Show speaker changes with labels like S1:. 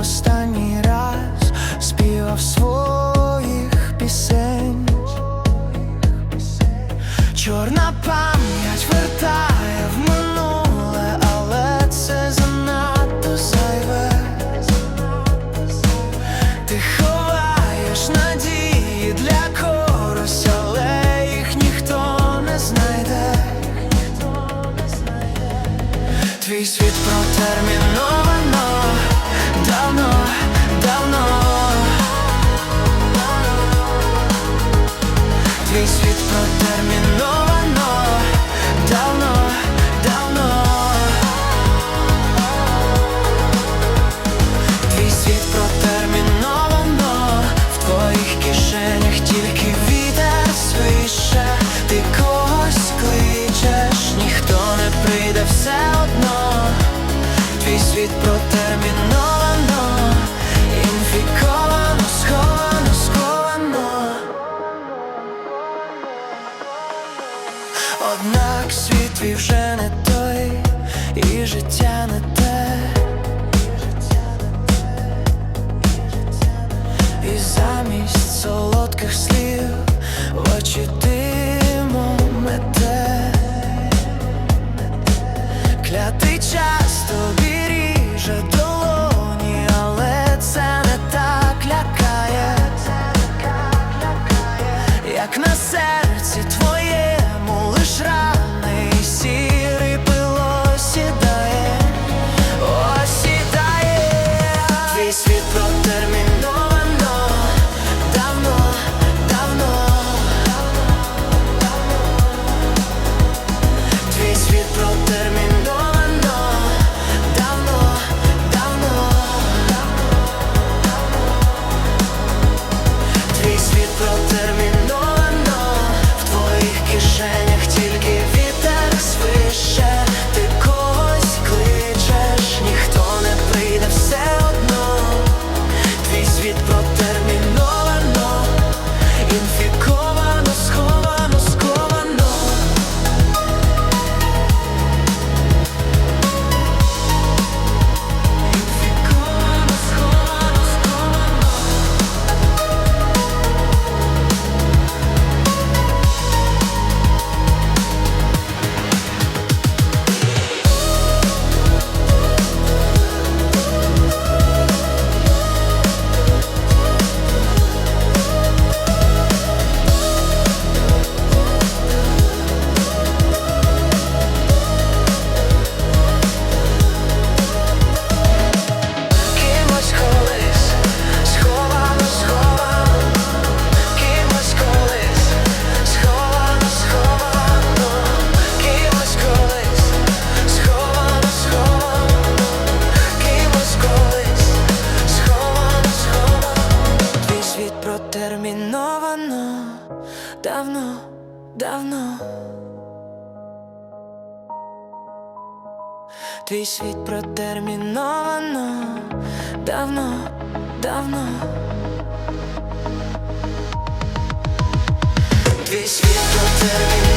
S1: останній раз співав своїх пісень, чорна пам'ять вертає в минуле, але це занадто зайве. Ти ховаєш надії для когось, але їх ніхто не знайде. Твій світ протермінований давно, давно. Твій світ протерміновано давно, давно. Твій світ протерміновано В твоїх кишенях тільки вітер свише. Ти когось кличеш, ніхто не прийде все одно. Твій світ протерміновано Однак світ твій вже не той, і життя не те. І замість солодких слів в очі димом мете. Клятий час тобі ріже долоні, але це не так лякає. Як на серці протерміновано давно, давно. Твій світ протерміновано давно, давно. Твій світ протерміновано